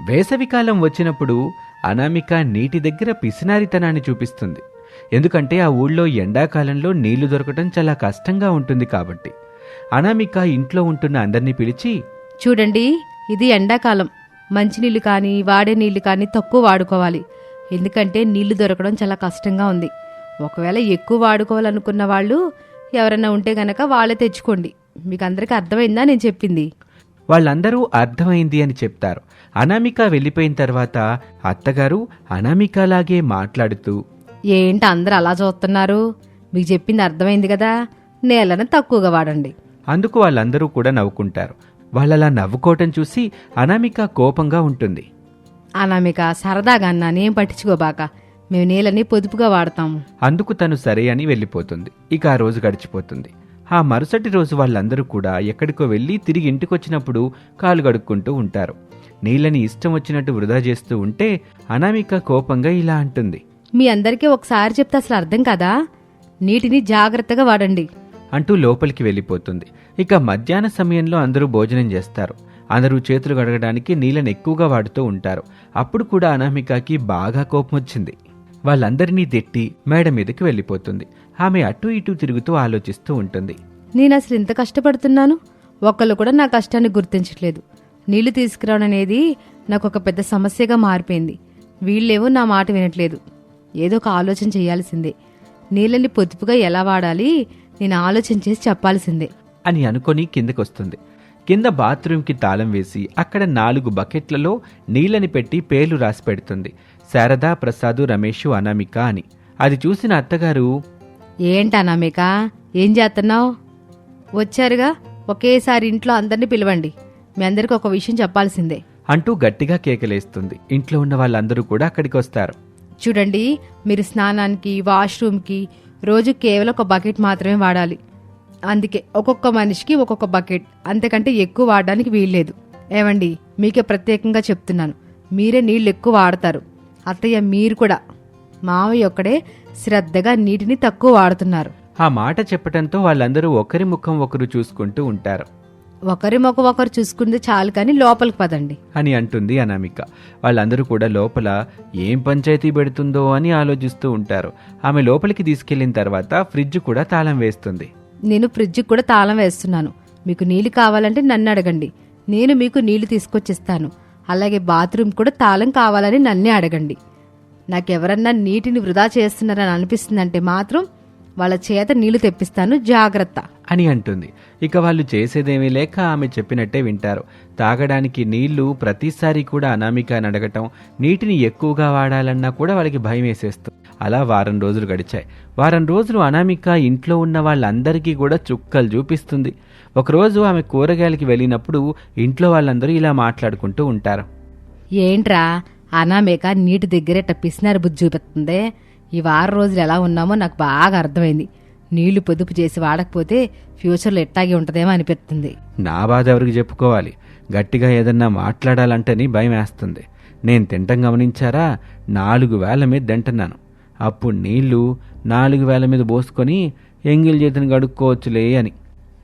వేసవికాలం వచ్చినప్పుడు అనామిక నీటి దగ్గర పిసినారితనాన్ని చూపిస్తుంది. ఎందుకంటే ఆ ఊళ్ళో ఎండాకాలంలో నీళ్ళు దొరకటం చాలా కష్టంగా ఉంటుంది కాబట్టి. అనామిక ఇంట్లో ఉంటున్న అందరినీ పిలిచి చూడండి ఇది ఎండాకాలం. మంచినీళ్ళు కానీ వాడే నీళ్ళు కానీ తక్కువ వాడుకోవాలి. ఎందుకంటే నీళ్ళు దొరకడం చాలా కష్టంగా ఉంది. ఒకవేళ ఎక్కువ వాడుకోవాలనుకున్న వాళ్ళు ఎవరైనా ఉంటే గనక వాళ్ళే తెచ్చుకోండి. మీకు అందరికీ అర్థమైందా నేను చెప్పింది? వాళ్ళందరూ అర్థమైంది అని చెప్తారు. అనామిక వెళ్ళిపోయిన తర్వాత అత్తగారు అనామికలాగే మాట్లాడుతూ ఏంటి అందరూ అలా చూస్తున్నారు? మీకు చెప్పింది అర్థమైంది కదా? నేలను తక్కువగా వాడండి. అందుకు వాళ్ళందరూ కూడా నవ్వుకుంటారు. వాళ్ళలా నవ్వుకోవటం చూసి అనామిక కోపంగా ఉంటుంది. అనామిక సరదాగా అన్నానేం పట్టించుకోబాక మేము నీళ్ళని పొదుపుగా వాడతాము అందుకు తను సరే అని వెళ్ళిపోతుంది. ఇక ఆ రోజు గడిచిపోతుంది. ఆ మరుసటి రోజు వాళ్ళందరూ కూడా ఎక్కడికో వెళ్ళి తిరిగి ఇంటికొచ్చినప్పుడు కాలు గడుక్కుంటూ ఉంటారు. నీళ్ళని ఇష్టం వచ్చినట్టు వృధా చేస్తూ ఉంటే అనామిక కోపంగా ఇలా అంటుంది. మీ అందరికీ ఒకసారి చెప్తే అసలు అర్థం కదా? నీటిని జాగ్రత్తగా వాడండి. అంటూ లోపలికి వెళ్ళిపోతుంది. ఇక మధ్యాహ్న సమయంలో అందరూ భోజనం చేస్తారు. అందరూ చేతులు గడగడానికి నీళ్ళని ఎక్కువగా వాడుతూ ఉంటారు. అప్పుడు కూడా అనామికకి బాగా కోపం వచ్చింది వాళ్ళందరినీ తిట్టి మేడ మీదకి వెళ్ళిపోతుంది. ఆమె అటు ఇటు తిరుగుతూ ఆలోచిస్తూ ఉంటుంది. నేను అసలు ఇంత కష్టపడుతున్నాను? ఒక్కళ్ళు కూడా నా కష్టాన్ని గుర్తించట్లేదు. నీళ్ళు తీసుకురావడం అనేది నాకు ఒక పెద్ద సమస్యగా మారిపోయింది. వీళ్ళేవో నా మాట వినట్లేదు. ఏదో ఒక ఆలోచన చేయాల్సిందే. నీళ్ళని పొదుపుగా ఎలా వాడాలి? నేను ఆలోచన చేసి చెప్పాల్సిందే. అని అనుకొని కిందకొస్తుంది. కింద బాత్రూంకి తాళం వేసి అక్కడ నాలుగు బకెట్లలో నీళ్ళని పెట్టి పేర్లు రాసి పెడుతుంది. శారదా ప్రసాదు రమేషు అనామిక అని. అది చూసిన అత్తగారు ఏంటి అనామిక ఏం చేస్తున్నావు వచ్చారుగా? ఒకేసారి ఇంట్లో అందరినీ పిలవండి. మీ అందరికి ఒక విషయం చెప్పాల్సిందే. అంటూ గట్టిగా కేకలేస్తుంది. ఇంట్లో ఉన్న వాళ్ళందరూ కూడా అక్కడికి వస్తారు చూడండి మీరు స్నానానికి వాష్రూమ్కి రోజు కేవలం ఒక బకెట్ మాత్రమే వాడాలి. అందుకే ఒక్కొక్క మనిషికి ఒక్కొక్క బకెట్. అంతకంటే ఎక్కువ వాడడానికి వీల్లేదు. ఏమండి మీకే ప్రత్యేకంగా చెప్తున్నాను. మీరే నీళ్ళు ఎక్కువ వాడతారు. అత్తయ్య మీరు కూడా. మావయ్య ఒక్కడే శ్రద్ధగా నీటిని తక్కువ వాడుతున్నారు. ఆ మాట చెప్పటంతో వాళ్ళందరూ ఒకరి ముఖం ఒకరు చూసుకుంటూ ఉంటారు. ఒకరి మొక్క ఒకరు చూసుకుంటే చాలు కానీ లోపలికి పదండి. అని అంటుంది అనామిక. వాళ్ళందరూ కూడా లోపల ఏం పంచాయతీ పెడుతుందో అని ఆలోచిస్తూ ఉంటారు. ఆమె లోపలికి తీసుకెళ్ళిన తర్వాత ఫ్రిడ్జ్ కూడా తాళం వేస్తుంది. నేను ఫ్రిడ్జ్కి కూడా తాళం వేస్తున్నాను. మీకు నీళ్ళు కావాలంటే నన్ను అడగండి. నేను మీకు నీళ్ళు తీసుకొచ్చిస్తాను. అలాగే బాత్రూమ్ కూడా తాళం కావాలని నన్నే అడగండి. నాకెవరన్నా నీటిని వృధా చేస్తున్నారని అనిపిస్తుందంటే మాత్రం వాళ్ళ చేత నీళ్ళు తెప్పిస్తాను జాగ్రత్త. అని అంటుంది. ఇక వాళ్ళు చేసేదేమీ లేక ఆమె చెప్పినట్టే వింటారు. తాగడానికి నీళ్ళు ప్రతిసారి కూడా అనామిక అడగటం నీటిని ఎక్కువగా వాడాలన్నా కూడా వాళ్ళకి భయం వేసేస్తుంది అలా వారం రోజులు గడిచాయి. వారం రోజులు అనామిక ఇంట్లో ఉన్న వాళ్ళందరికీ కూడా చుక్కలు చూపిస్తుంది. ఒకరోజు ఆమె కూరగాయలకి వెళ్ళినప్పుడు ఇంట్లో వాళ్ళందరూ ఇలా మాట్లాడుకుంటూ ఉంటారు. ఏంట్రా? అనామేక నీటి దగ్గరేట పిసినారు బుద్ధి చూపిస్తుంది ఈ వారం రోజులు ఎలా ఉన్నామో నాకు బాగా అర్థమైంది. నీళ్ళు పొదుపు చేసి వాడకపోతే ఫ్యూచర్లో ఎట్టాగే ఉంటుందేమో అనిపిస్తుంది నా బాధ ఎవరికి చెప్పుకోవాలి? గట్టిగా ఏదన్నా మాట్లాడాలంటేని భయం వేస్తుంది. నేను తింటం గమనించారా? నాలుగు వేల మీద తింటున్నాను. అప్పుడు నీళ్ళు నాలుగు వేల మీద పోసుకొని ఎంగిల్ చేతిని గడుక్కోవచ్చులే అని.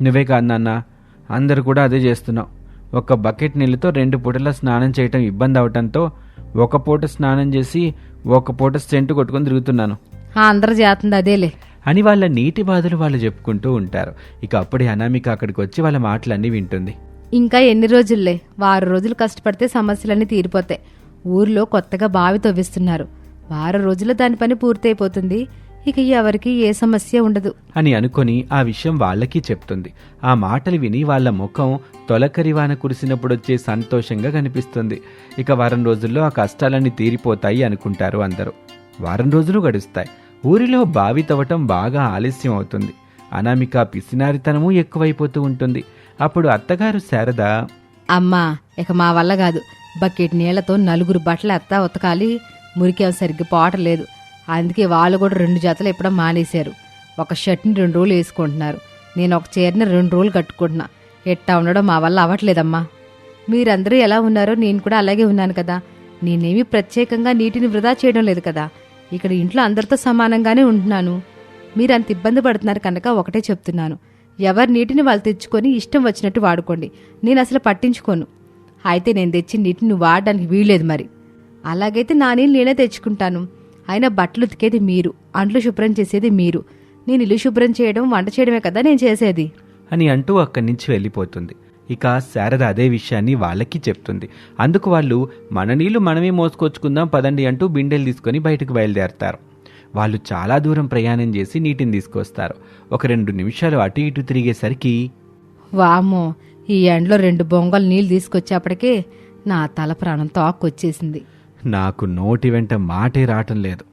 నువ్వే కాదు నాన్న అందరు కూడా అదే చేస్తున్నావు. ఒక బకెట్ నీళ్ళతో రెండు పూటల స్నానం చేయటం ఇబ్బంది అవటంతో ఒక పూట స్నానం చేసి ఒక పూట సెంటు కొట్టుకొని తిరుగుతున్నాను. ఆ అందరూ చేస్తుంది అదేలే. అని వాళ్ళ నీటి బాధలు వాళ్ళు చెప్పుకుంటూ ఉంటారు. ఇక అప్పుడే అనామిక అక్కడికి వచ్చి వాళ్ళ మాటలన్నీ వింటుంది. ఇంకా ఎన్ని రోజుల్లే వారం రోజులు కష్టపడితే సమస్యలన్నీ తీరిపోతాయి. ఊర్లో కొత్తగా బావి తవ్విస్తున్నారు. వారం రోజుల్లో దాని పని పూర్తయిపోతుంది. ఇక ఎవరికి ఏ సమస్య ఉండదు. అని అనుకొని ఆ విషయం వాళ్ళకి చెప్తుంది. ఆ మాటలు విని వాళ్ళ ముఖం తొలకరివాన కురిసినప్పుడు వచ్చే సంతోషంగా కనిపిస్తుంది. ఇక వారం రోజుల్లో ఆ కష్టాలన్నీ తీరిపోతాయి అనుకుంటారు అందరూ. వారం రోజులు గడుస్తాయి. ఊరిలో బావి తవ్వటం బాగా ఆలస్యం అవుతుంది. అనామిక పిసినారితనము ఎక్కువైపోతూ ఉంటుంది. అప్పుడు అత్తగారు శారద అమ్మా ఇక మా వల్ల కాదు. బకెట్ నీళ్ళతో నలుగురు బట్టలు ఎత్తా ఉతకాలి. మురికేం సరిగ్గా పోవటలేదు అందుకే వాళ్ళు కూడా రెండు జతలు ఇప్పడం మానేశారు. ఒక షర్ట్ని రెండు రోజులు వేసుకుంటున్నారు. నేను ఒక చీరని రెండు రోజులు కట్టుకుంటున్నా. ఎట్టా ఉండడం మా వల్ల అవ్వట్లేదమ్మా. మీరందరూ ఎలా ఉన్నారో నేను కూడా అలాగే ఉన్నాను కదా. నేనేమీ ప్రత్యేకంగా నీటిని వృధా చేయడం లేదు కదా. ఇక్కడ ఇంట్లో అందరితో సమానంగానే ఉంటున్నాను. మీరు అంత ఇబ్బంది పడుతున్నారు కనుక ఒకటే చెప్తున్నాను. ఎవరి నీటిని వాళ్ళు తెచ్చుకొని ఇష్టం వచ్చినట్టు వాడుకోండి. నేను అసలు పట్టించుకోను. అయితే నేను తెచ్చి నీటిని వాడడానికి వీల్లేదు మరి. అలాగైతే నా నీళ్ళు నేనే తెచ్చుకుంటాను. అయినా బట్టలు ఉతికేది మీరు అంట్లు శుభ్రం చేసేది మీరు. నేను ఇల్లు శుభ్రం చేయడం వంట చేయడమే కదా నేను చేసేది? అని అంటూ అక్కడి నుంచి వెళ్ళిపోతుంది. ఇక శారద అదే విషయాన్ని వాళ్ళకి చెప్తుంది. అందుకు వాళ్ళు మన నీళ్ళు మనమే మోసుకొచ్చుకుందాం పదండి అంటూ బిందెలు తీసుకొని బయటకు బయలుదేరతారు. వాళ్ళు చాలా దూరం ప్రయాణం చేసి నీటిని తీసుకొస్తారు. ఒక రెండు నిమిషాలు అటు ఇటు తిరిగేసరికి వామ్మో ఈ ఎండలో రెండు బొంగలు నీళ్ళు తీసుకొచ్చేప్పటికే నా తల ప్రాణం తోక్కొచ్చేసింది నాకు నోటి వెంట మాటే రావటం లేదు.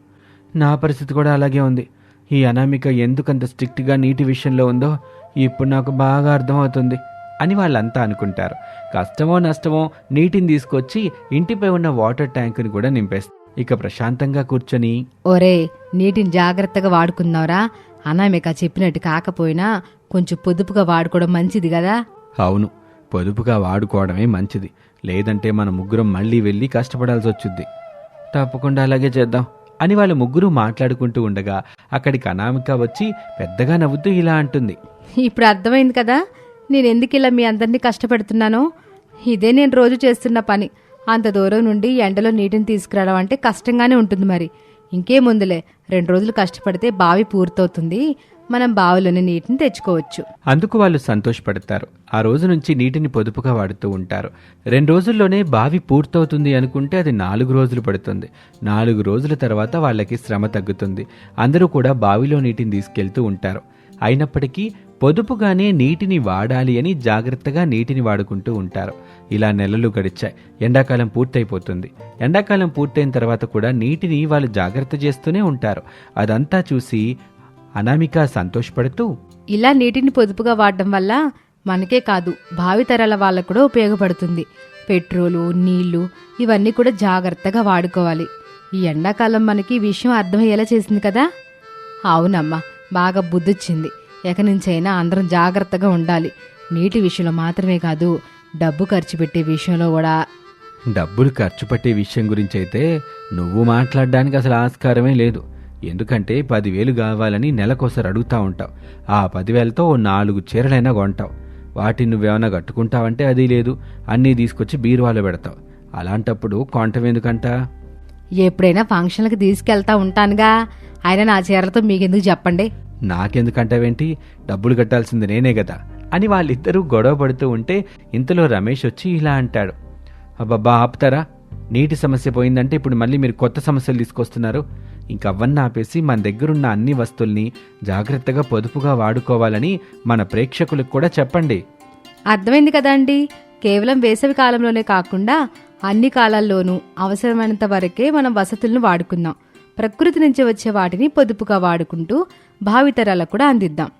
నా పరిస్థితి కూడా అలాగే ఉంది. ఈ అనామిక ఎందుకంత స్ట్రిక్ట్గా నీటి విషయంలో ఉందో ఇప్పుడు నాకు బాగా అర్థమవుతుంది అని వాళ్ళంతా అనుకుంటారు. కష్టమో నష్టమో నీటిని తీసుకొచ్చి ఇంటిపై ఉన్న వాటర్ ట్యాంకుని కూడా నింపేస్తారు ఇక ప్రశాంతంగా కూర్చొని ఒరే నీటిని జాగ్రత్తగా వాడుకుందాంరా. అనామిక చెప్పినట్టు కాకపోయినా కొంచెం పొదుపుగా వాడుకోవడం మంచిది కదా? అవును పొదుపుగా వాడుకోవడమే మంచిది. లేదంటే మన ముగ్గురం మళ్ళీ వెళ్ళి కష్టపడాల్సి వచ్చుద్ది తప్పకుండా అలాగే చేద్దాం. అని వాళ్ళు ముగ్గురు మాట్లాడుకుంటూ ఉండగా అక్కడికి అనామిక వచ్చి పెద్దగా నవ్వుతూ ఇలా అంటుంది. ఇప్పుడు అర్థమైంది కదా నేను ఎందుకు ఇలా మీ అందరినీ కష్టపెడుతున్నానో? ఇదే నేను రోజు చేస్తున్న పని. అంత దూరం నుండి ఎండలో నీటిని తీసుకురావడం అంటే కష్టంగానే ఉంటుంది మరి. ఇంకేముందులే రెండు రోజులు కష్టపడితే బావి పూర్తవుతుంది మనం బావిలోనే నీటిని తెచ్చుకోవచ్చు. అందుకు వాళ్ళు సంతోషపడతారు. ఆ రోజు నుంచి నీటిని పొదుపుగా వాడుతూ ఉంటారు. రెండు రోజుల్లోనే బావి పూర్తవుతుంది అనుకుంటే అది నాలుగు రోజులు పడుతుంది. నాలుగు రోజుల తర్వాత వాళ్ళకి శ్రమ తగ్గుతుంది. అందరూ కూడా బావిలో నీటిని తీసుకెళ్తూ ఉంటారు. అయినప్పటికీ పొదుపుగానే నీటిని వాడాలి అని జాగ్రత్తగా నీటిని వాడుకుంటూ ఉంటారు. ఇలా నెలలు గడిచాయి. ఎండాకాలం పూర్తయిపోతుంది. ఎండాకాలం పూర్తయిన తర్వాత కూడా నీటిని వాళ్ళు జాగ్రత్త చేస్తూనే ఉంటారు. అదంతా చూసి అనామిక సంతోషపడుతూ ఇలా నీటిని పొదుపుగా వాడడం వల్ల మనకే కాదు భావితరాల వాళ్ళకు కూడా ఉపయోగపడుతుంది. పెట్రోలు నీళ్ళు ఇవన్నీ కూడా జాగ్రత్తగా వాడుకోవాలి. ఈ ఎండాకాలం మనకి ఈ విషయం అర్థమయ్యేలా చేసింది కదా? అవునమ్మా బాగా బుద్ధొచ్చింది. ఎక నుంచైనా అందరం జాగ్రత్తగా ఉండాలి. నీటి విషయంలో మాత్రమే కాదు డబ్బు ఖర్చు పెట్టే విషయంలో కూడా. డబ్బులు ఖర్చు పెట్టే విషయం గురించి అయితే నువ్వు మాట్లాడడానికి అసలు ఆస్కారమే లేదు. ఎందుకంటే పదివేలు కావాలని నెలకోసారి అడుగుతా ఉంటావు. ఆ పదివేలతో ఓ నాలుగు చీరలైనా కొంటావు. వాటిని నువ్వేమైనా కట్టుకుంటావంటే అది లేదు. అన్నీ తీసుకొచ్చి బీరువాలో పెడతావు. అలాంటప్పుడు కొంటం ఎందుకంట? ఎప్పుడైనా ఫంక్షన్లకు తీసుకెళ్తా ఉంటానుగా. అయినా నా చీరలతో మీకెందుకు చెప్పండి? నాకెందుకంటావేంటి? డబ్బులు కట్టాల్సింది నేనే కదా. అని వాళ్ళిద్దరూ గొడవ పడుతూ ఉంటే ఇంతలో రమేష్ వచ్చి ఇలా అంటాడు. అబ్బబ్బా ఆపుతారా? నీటి సమస్య పోయిందంటే ఇప్పుడు మళ్ళీ మీరు కొత్త సమస్యలు తీసుకొస్తున్నారు. ఇంకవన్నీ ఆపేసి మన దగ్గరున్న అన్ని వస్తువుల్ని జాగ్రత్తగా పొదుపుగా వాడుకోవాలని మన ప్రేక్షకులకు కూడా చెప్పండి. అర్థమైంది కదా అండి? కేవలం వేసవి కాలంలోనే కాకుండా అన్ని కాలాల్లోనూ అవసరమైనంత వరకే మనం వసతులను వాడుకుందాం. ప్రకృతి నుంచి వచ్చే వాటిని పొదుపుగా వాడుకుంటూ భావితరాలకు కూడా అందిద్దాం.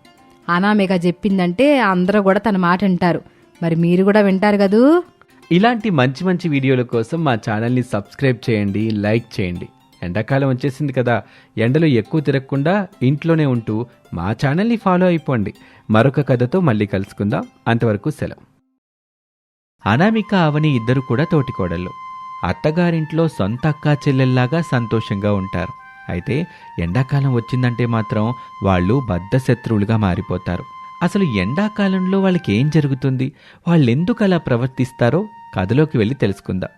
అనామేగా చెప్పిందంటే అందరూ కూడా తన మాట వింటారు. మరి మీరు కూడా వింటారు కదూ? ఇలాంటి మంచి మంచి వీడియోల కోసం మా ఛానల్ని సబ్స్క్రైబ్ చేయండి లైక్ చేయండి. ఎండాకాలం వచ్చేసింది కదా. ఎండలు ఎక్కువ తిరగకుండా ఇంట్లోనే ఉంటూ మా ఛానల్ని ఫాలో అయిపోండి. మరొక కథతో మళ్ళీ కలుసుకుందాం. అంతవరకు సెలవు. అనామిక అవని ఇద్దరు కూడా తోటికోడళ్ళు. అత్తగారింట్లో సొంత అక్కా చెల్లెల్లాగా సంతోషంగా ఉంటారు. అయితే ఎండాకాలం వచ్చిందంటే మాత్రం వాళ్ళు బద్ధశత్రువులుగా మారిపోతారు. అసలు ఎండాకాలంలో వాళ్ళకి ఏం జరుగుతుంది? వాళ్ళెందుకు అలా ప్రవర్తిస్తారో కథలోకి వెళ్ళి తెలుసుకుందాం.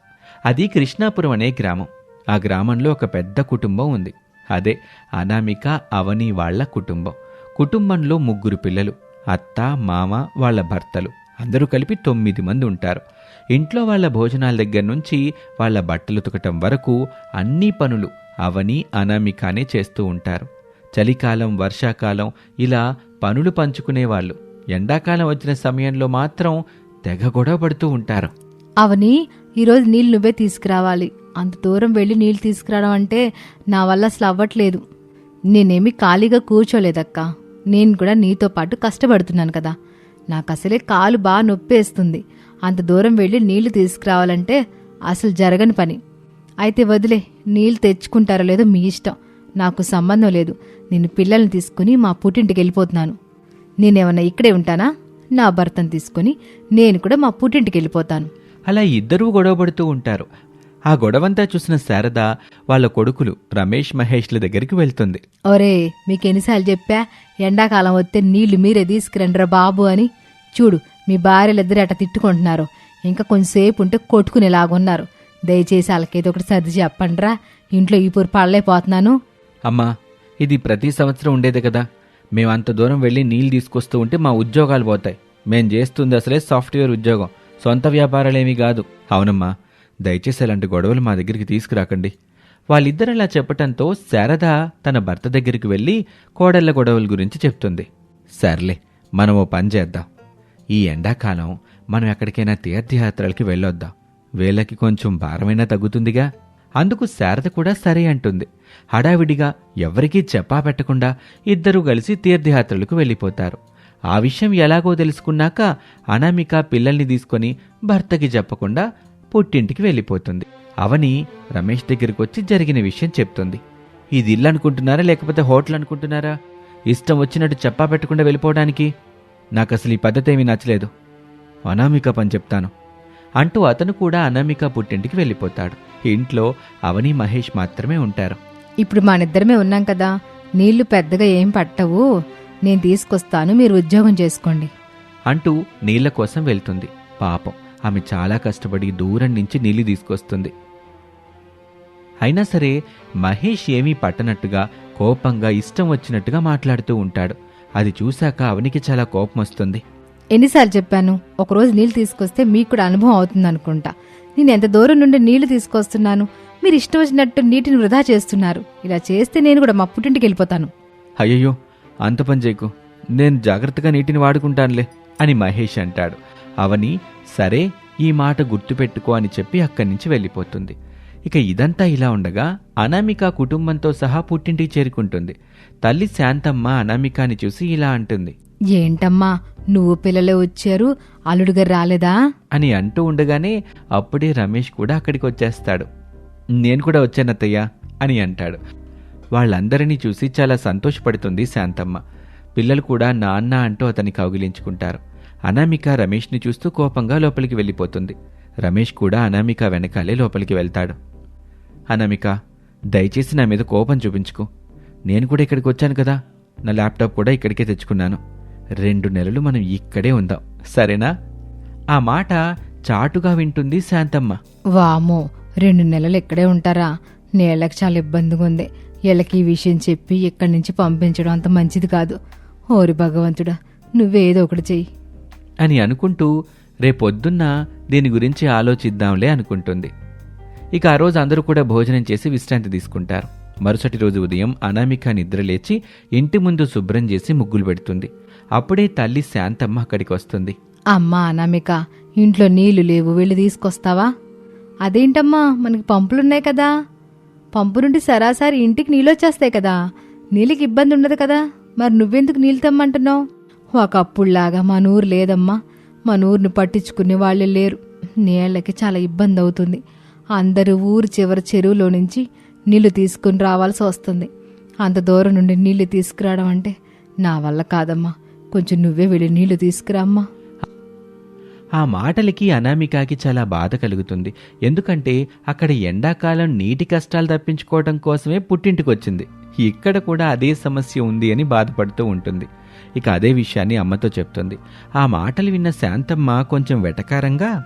అది కృష్ణాపురం అనే గ్రామం. ఆ గ్రామంలో ఒక పెద్ద కుటుంబం ఉంది. అదే అనామిక అవని వాళ్ళ కుటుంబం. కుటుంబంలో ముగ్గురు పిల్లలు అత్త మామ వాళ్ళ భర్తలు. అందరూ కలిపి తొమ్మిది మంది ఉంటారు. ఇంట్లో వాళ్ళ భోజనాల దగ్గర నుంచి వాళ్ళ బట్టలు తుకటం వరకు అన్ని పనులు అవని అనామికానే చేస్తూ ఉంటారు. చలికాలం వర్షాకాలం ఇలా పనులు పంచుకునేవాళ్ళు. ఎండాకాలం వచ్చిన సమయంలో మాత్రం తెగ గొడవ పడుతూ ఉంటారు. అవని ఈరోజు నీళ్ళు నువ్వే తీసుకురావాలి. అంత దూరం వెళ్ళి నీళ్ళు తీసుకురావడం అంటే నా వల్ల అసలు అవ్వట్లేదు. నేనేమి ఖాళీగా కూర్చోలేదక్క. నేను కూడా నీతో పాటు కష్టపడుతున్నాను కదా. నాకు అసలే కాలు బాగా నొప్పేస్తుంది. అంత దూరం వెళ్ళి నీళ్ళు తీసుకురావాలంటే అసలు జరగని పని. అయితే వదిలే నీళ్ళు తెచ్చుకుంటారో లేదో మీ ఇష్టం. నాకు సంబంధం లేదు. నేను పిల్లల్ని తీసుకుని మా పుట్టింటికి వెళ్ళిపోతున్నాను. నేనేమన్నా ఇక్కడే ఉంటానా? నా భర్తను తీసుకుని నేను కూడా మా పుట్టింటికి వెళ్ళిపోతాను. అలా ఇద్దరూ గొడవ పడుతూ ఉంటారు. ఆ గొడవంతా చూసిన శారద వాళ్ళ కొడుకులు రమేష్ మహేష్ల దగ్గరికి వెళ్తుంది. ఒరే మీకు ఎన్నిసార్లు చెప్పా? ఎండాకాలం వస్తే నీళ్ళు మీరే తీసుకురండిరా బాబు అని. చూడు మీ భార్యలిద్దరు అట్ట తిట్టుకుంటున్నారు. ఇంకా కొంచెంసేపు ఉంటే కొట్టుకునేలాగున్నారు. దయచేసి వాళ్ళకేదో ఒకటి సర్ది చెప్పండిరా. ఇంట్లో ఈ పూరు పడలేకపోతున్నాను అమ్మా ఇది ప్రతి సంవత్సరం ఉండేదే కదా. మేము అంత దూరం వెళ్ళి నీళ్ళు తీసుకొస్తూ ఉంటే మా ఉద్యోగాలు పోతాయి. మేం చేస్తుంది అసలే సాఫ్ట్వేర్ ఉద్యోగం. సొంత వ్యాపారాలేమీ కాదు. అవునమ్మా దయచేసి అలాంటి గొడవలు మా దగ్గరికి తీసుకురాకండి. వాళ్ళిద్దరు అలా చెప్పటంతో శారద తన భర్త దగ్గరికి వెళ్ళి కోడళ్ళ గొడవల గురించి చెప్తుంది. సర్లే మనం ఓ పని చేద్దాం. ఈ ఎండాకాలం మనం ఎక్కడికైనా తీర్థయాత్రలకి వెళ్ళొద్దాం. వేళకి కొంచెం భారమైనా తగ్గుతుందిగా? అందుకు శారద కూడా సరే అంటుంది. హడావిడిగా ఎవరికీ చెప్పా పెట్టకుండా ఇద్దరూ కలిసి తీర్థయాత్రలకు వెళ్ళిపోతారు. ఆ విషయం ఎలాగో తెలుసుకున్నాక అనామిక పిల్లల్ని తీసుకొని భర్తకి చెప్పకుండా పుట్టింటికి వెళ్ళిపోతుంది. అవని రమేష్ దగ్గరికి వచ్చి జరిగిన విషయం చెప్తుంది. ఇది ఇల్లు అనుకుంటున్నారా లేకపోతే హోటల్ అనుకుంటున్నారా? ఇష్టం వచ్చినట్టు చెప్పా పెట్టకుండా వెళ్ళిపోవడానికి? నాకు అసలు ఈ పద్ధతి ఏమీ నచ్చలేదు. అనామిక పని చెప్తాను. అంటూ అతను కూడా అనామిక పుట్టింటికి వెళ్ళిపోతాడు. ఇంట్లో అవని మహేష్ మాత్రమే ఉంటారు. ఇప్పుడు మనిద్దరమే ఉన్నాం కదా. నీళ్ళు పెద్దగా ఏం పట్టవు. నేను తీసుకొస్తాను మీరు ఉద్యోగం చేసుకోండి. అంటూ నీళ్ళ కోసం వెళ్తుంది. పాపం ఆమె చాలా కష్టపడి దూరం నుంచి నీళ్ళు తీసుకొస్తుంది. అయినా సరే మహేష్ ఏమీ పట్టనట్టుగా కోపంగా ఇష్టం వచ్చినట్టుగా మాట్లాడుతూ ఉంటాడు. అది చూశాక అవనికి చాలా కోపం వస్తుంది. ఎన్నిసార్లు చెప్పాను ఒకరోజు నీళ్ళు తీసుకొస్తే మీకు కూడా అనుభవం అవుతుంది అనుకుంటా నేను ఎంత దూరం నుండి నీళ్ళు తీసుకొస్తున్నాను మీరు ఇష్టం వచ్చినట్టు నీటిని వృధా చేస్తున్నారు. ఇలా చేస్తే నేను కూడా మా పుట్టింటికి వెళ్ళిపోతాను. అయ్యయ్యో అంత పని చేయకు. నేను జాగ్రత్తగా నీటిని వాడుకుంటానులే అని మహేష్ అంటాడు. అవని సరే ఈ మాట గుర్తుపెట్టుకో అని చెప్పి అక్కడి నుంచి వెళ్ళిపోతుంది. ఇక ఇదంతా ఇలా ఉండగా అనామిక కుటుంబంతో సహా పుట్టింటికి చేరుకుంటుంది. తల్లి శాంతమ్మ అనామికాని చూసి ఇలా అంటుంది. ఏంటమ్మా నువ్వు పిల్లలే వచ్చారు అల్లుడు గారు రాలేదా? అని అంటూ ఉండగానే అప్పుడే రమేష్ కూడా అక్కడికి వచ్చేస్తాడు. నేను కూడా వచ్చానత్తయ్యా అని అంటాడు. వాళ్ళందరినీ చూసి చాలా సంతోషపడుతుంది శాంతమ్మ. పిల్లలు కూడా నాన్న అంటూ అతన్ని కౌగిలించుకుంటారు. అనామిక రమేష్ని చూస్తూ కోపంగా లోపలికి వెళ్ళిపోతుంది. రమేష్ కూడా అనామిక వెనకాలే లోపలికి వెళ్తాడు. అనామిక దయచేసి నా మీద కోపం చూపించుకో. నేను కూడా ఇక్కడికి వచ్చాను కదా. నా ల్యాప్టాప్ కూడా ఇక్కడికే తెచ్చుకున్నాను. రెండు నెలలు మనం ఇక్కడే ఉందాం. సరేనా? ఆ మాట చాటుగా వింటుంది శాంతమ్మ. వామో రెండు నెలలు ఇక్కడే ఉంటారా? నేళ్ళకి చాలా ఇబ్బందిగా ఉంది వీళ్ళకి ఈ విషయం చెప్పి ఇక్కడి నుంచి పంపించడం అంత మంచిది కాదు. ఓరి భగవంతుడా నువ్వేదో ఒకటి చెయ్యి. అని అనుకుంటూ రేపొద్దున్న దీని గురించి ఆలోచిద్దాంలే అనుకుంటుంది. ఇక ఆ రోజు అందరూ కూడా భోజనం చేసి విశ్రాంతి తీసుకుంటారు. మరుసటి రోజు ఉదయం అనామిక నిద్రలేచి ఇంటి ముందు శుభ్రం చేసి ముగ్గులు పెడుతుంది. అప్పుడే తల్లి శాంతమ్మ అక్కడికి వస్తుంది. అమ్మా అనామిక ఇంట్లో నీళ్ళు లేవు వెళ్ళి తీసుకొస్తావా? అదేంటమ్మా మనకి పంపులున్నాయి కదా. పంపు నుండి సరాసరి ఇంటికి నీళ్ళు వచ్చేస్తాయి కదా. నీళ్ళకి ఇబ్బంది ఉండదు కదా. మరి నువ్వెందుకు నీళ్ళు తెమ్మంటున్నావు? ఒకప్పుడులాగా మా నూరు లేదమ్మా. మా నూరుని పట్టించుకునే వాళ్ళే లేరు. నీళ్ళకి చాలా ఇబ్బంది అవుతుంది. అందరూ ఊరు చివరి చెరువులో నుంచి నీళ్ళు తీసుకుని రావాల్సి వస్తుంది. అంత దూరం నుండి నీళ్ళు తీసుకురావడం అంటే నా వల్ల కాదమ్మా. కొంచెం నువ్వే వెళ్ళి నీళ్ళు తీసుకురామ్మా. ఆ మాటలకి అనామికాకి చాలా బాధ కలుగుతుంది. ఎందుకంటే అక్కడ ఎండాకాలం నీటి కష్టాలు తప్పించుకోవడం కోసమే పుట్టింటికొచ్చింది. ఇక్కడ కూడా అదే సమస్య ఉంది అని బాధపడుతూ ఉంటుంది. ఇక అదే విషయాన్ని అమ్మతో చెప్తుంది. ఆ మాటలు విన్న శాంతమ్మ కొంచెం వెటకారంగా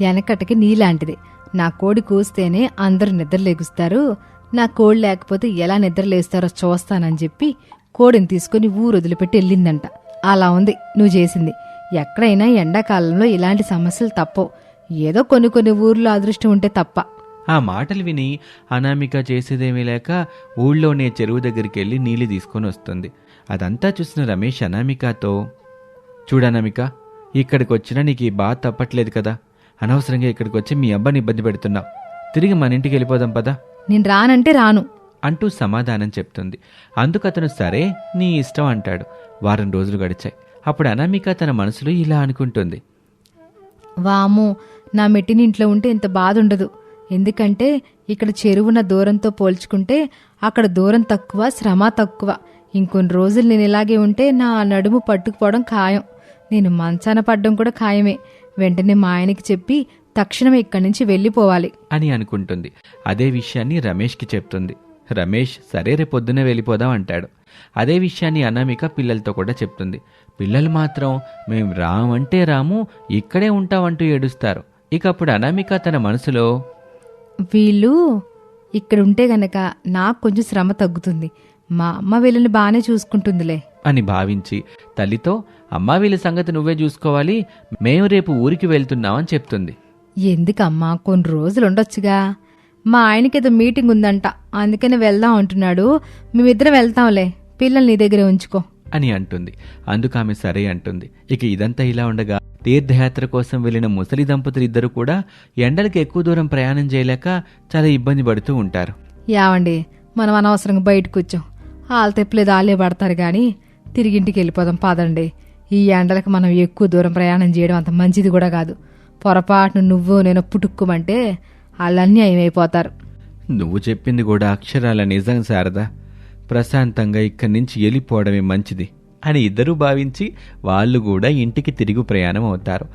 వెనకటికి నీలాంటిది. నా కోడి కూస్తేనే అందరూ నిద్రలేగుస్తారు. నా కోడి లేకపోతే ఎలా నిద్రలేస్తారో చూస్తానని చెప్పి కోడిని తీసుకుని ఊరు వదిలిపెట్టి వెళ్ళిందంట. అలా ఉంది. నువ్వు చేసింది. ఎక్కడైనా ఎండాకాలంలో ఇలాంటి సమస్యలు తప్పవు ఏదో కొన్ని కొన్ని ఊర్లో అదృష్టం ఉంటే తప్ప. ఆ మాటలు విని అనామిక చేసేదేమీ లేక ఊళ్ళోనే చెరువు దగ్గరికి వెళ్ళి నీళ్ళు తీసుకొని వస్తుంది. అదంతా చూసిన రమేష్ అనామికతో చూడనామిక ఇక్కడికి వచ్చినా నీకు ఈ బాధ తప్పట్లేదు కదా. అనవసరంగా ఇక్కడికి వచ్చి మీ అబ్బాని ఇబ్బంది పెడుతున్నావు. తిరిగి మన ఇంటికి వెళ్ళిపోదాం పదా. నేను రానంటే రాను. అంటూ సమాధానం చెప్తుంది. అందుకు అతను సరే నీ ఇష్టం అంటాడు. వారం రోజులు గడిచాయి. అప్పుడు అనామిక తన మనసులో ఇలా అనుకుంటుంది. వాము నా మెట్టిని ఇంట్లో ఉంటే ఇంత బాధ ఉండదు ఎందుకంటే ఇక్కడ చెరువున దూరంతో పోల్చుకుంటే అక్కడ దూరం తక్కువ శ్రమ తక్కువ. ఇంకొన్ని రోజులు నేను ఇలాగే ఉంటే నా నడుము పట్టుకుపోవడం ఖాయం. నేను మంచాన పడ్డం కూడా ఖాయమే. వెంటనే మా ఆయనకి చెప్పి తక్షణమే ఇక్కడి నుంచి వెళ్ళిపోవాలి. అని అనుకుంటుంది. అదే విషయాన్ని రమేష్కి చెప్తుంది. రమేష్ సరే రేపు పొద్దునే వెళ్ళిపోదాం అంటాడు. అదే విషయాన్ని అనామిక పిల్లలతో కూడా చెప్తుంది. పిల్లలు మాత్రం మేం రామంటే రాము ఇక్కడే ఉంటామంటూ ఏడుస్తారు. ఇక అప్పుడు అనామిక తన మనసులో వీళ్ళు ఇక్కడ ఉంటే గనక నాకు కొంచెం శ్రమ తగ్గుతుంది. మా అమ్మ వీళ్ళని బాగానే చూసుకుంటుందిలే. అని భావించి తల్లితో అమ్మా వీళ్ళ సంగతి నువ్వే చూసుకోవాలి. మేము రేపు ఊరికి వెళ్తున్నామని చెప్తుంది. ఎందుకమ్మా కొన్ని రోజులు ఉండొచ్చుగా. మా ఆయనకి ఏదో మీటింగ్ ఉందంట. అందుకని వెళ్దాం అంటున్నాడు. మేమిద్దరం వెళ్తాంలే. పిల్లల్ని నీ దగ్గరే ఉంచుకో. అని అంటుంది. అందుకు ఆమె సరే అంటుంది. ఇక ఇదంతా ఇలా ఉండగా తీర్థయాత్ర కోసం వెళ్ళిన ముసలి దంపతులు ఇద్దరు కూడా ఎండలకు ఎక్కువ దూరం ప్రయాణం చేయలేక చాలా ఇబ్బంది పడుతూ ఉంటారు. యావండి మనం అనవసరంగా బయటకు వచ్చాం. వాళ్ళ తెప్పలేదు వాళ్ళే పడతారు కానీ తిరిగి ఇంటికి వెళ్ళిపోదాం పదండి. ఈ ఎండలకు మనం ఎక్కువ దూరం ప్రయాణం చేయడం అంత మంచిది కూడా కాదు. పొరపాటును నువ్వు నేను పుట్టుక్కుమంటే వాళ్ళన్నీ అయిపోతారు నువ్వు చెప్పింది కూడా అక్షరాల నిజం శారదా. ప్రశాంతంగా ఇక్కడి నుంచి వెళ్ళిపోవడమే మంచిది అని ఇద్దరూ భావించి వాళ్ళు కూడా ఇంటికి తిరిగి ప్రయాణం అవుతారు.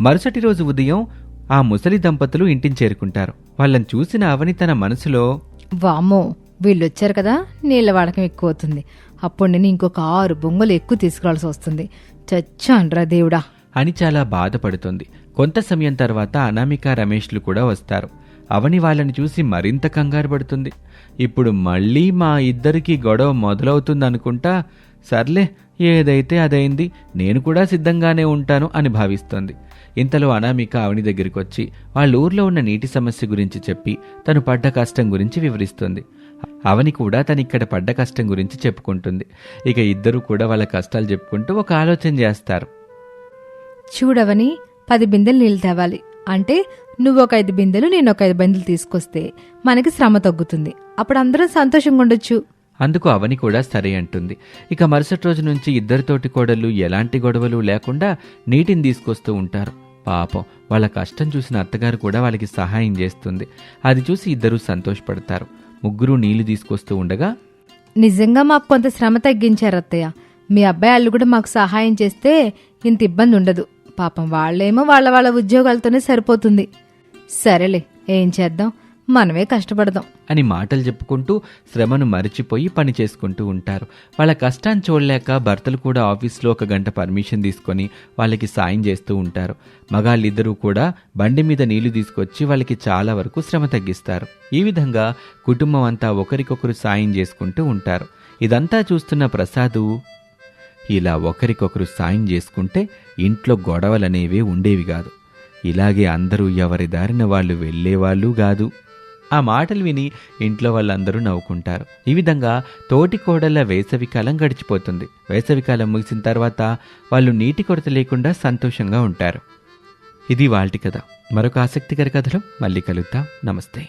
మరుసటి రోజు ఉదయం ఆ ముసలి దంపతులు ఇంటిని చేరుకుంటారు. వాళ్ళని చూసిన అవని తన మనసులో వామ్మో వీళ్ళు వచ్చారు కదా నీళ్ళ వాడకం ఎక్కువ అవుతుంది అప్పుడు నేను ఇంకొక ఆరు బొంగలు ఎక్కువ తీసుకురావాల్సి వస్తుంది. చచ్చాన్రా దేవుడా. అని చాలా బాధపడుతుంది. కొంత సమయం తర్వాత అనామిక రమేష్లు కూడా వస్తారు. అవని వాళ్ళని చూసి మరింత కంగారు పడుతుంది. ఇప్పుడు మళ్ళీ మా ఇద్దరికి గొడవ మొదలవుతుందనుకుంటా సర్లే ఏదైతే అదైంది నేను కూడా సిద్ధంగానే ఉంటాను అని భావిస్తోంది. ఇంతలో అనామిక అవని దగ్గరికి వచ్చి వాళ్ళ ఊర్లో ఉన్న నీటి సమస్య గురించి చెప్పి తను పడ్డ కష్టం గురించి వివరిస్తుంది. అవని కూడా తను ఇక్కడ పడ్డ కష్టం గురించి చెప్పుకుంటుంది. ఇక ఇద్దరు కూడా వాళ్ళ కష్టాలు చెప్పుకుంటూ ఒక ఆలోచన చేస్తారు. చూడవని పది బిందెలు నీళ్ళు తేవాలి. అంటే నువ్వు ఒక ఐదు బిందెలు నేను ఒక ఐదు బిందెలు తీసుకొస్తే మనకి శ్రమ తగ్గుతుంది. అప్పుడు అందరం సంతోషంగా ఉండొచ్చు. అందుకు అవని కూడా సరే అంటుంది. ఇక మరుసటి రోజు నుంచి ఇద్దరితోటి కోడళ్ళు ఎలాంటి గొడవలు లేకుండా నీటిని తీసుకొస్తూ ఉంటారు. పాపం వాళ్ళ కష్టం చూసిన అత్తగారు కూడా వాళ్ళకి సహాయం చేస్తుంది. అది చూసి ఇద్దరూ సంతోషపడతారు. ముగ్గురు నీళ్ళు తీసుకొస్తూ ఉండగా నిజంగా మాకు కొంత శ్రమ తగ్గించారు అత్తయ్య మీ అబ్బాయి వాళ్ళు కూడా మాకు సహాయం చేస్తే ఇంత ఇబ్బంది ఉండదు. పాపం వాళ్ళేమో వాళ్ళ వాళ్ళ ఉద్యోగాలతోనే సరిపోతుంది. సరేలే ఏం చేద్దాం? మనమే కష్టపడదాం. అని మాటలు చెప్పుకుంటూ శ్రమను మరిచిపోయి పని చేసుకుంటూ ఉంటారు. వాళ్ళ కష్టాన్ని చూడలేక భర్తలు కూడా ఆఫీస్లో ఒక గంట పర్మిషన్ తీసుకొని వాళ్ళకి సాయం చేస్తూ ఉంటారు. మగాళ్ళిద్దరూ కూడా బండి మీద నీళ్ళు తీసుకొచ్చి వాళ్ళకి చాలా వరకు శ్రమ తగ్గిస్తారు. ఈ విధంగా కుటుంబం అంతా ఒకరికొకరు సాయం చేసుకుంటూ ఉంటారు. ఇదంతా చూస్తున్న ప్రసాదు ఇలా ఒకరికొకరు సాయం చేసుకుంటే ఇంట్లో గొడవలనేవే ఉండేవి కాదు. ఇలాగే అందరూ ఎవరి దారిన వాళ్ళు వెళ్ళేవాళ్ళు కాదు. ఆ మాటలు విని ఇంట్లో వాళ్ళందరూ నవ్వుకుంటారు. ఈ విధంగా తోటి కోడళ్ళ వేసవికాలం గడిచిపోతుంది. వేసవికాలం ముగిసిన తర్వాత వాళ్ళు నీటి కొరత లేకుండా సంతోషంగా ఉంటారు. ఇది వాల్టి కథ. మరొక ఆసక్తికర కథలో మళ్ళీ కలుద్దాం. నమస్తే.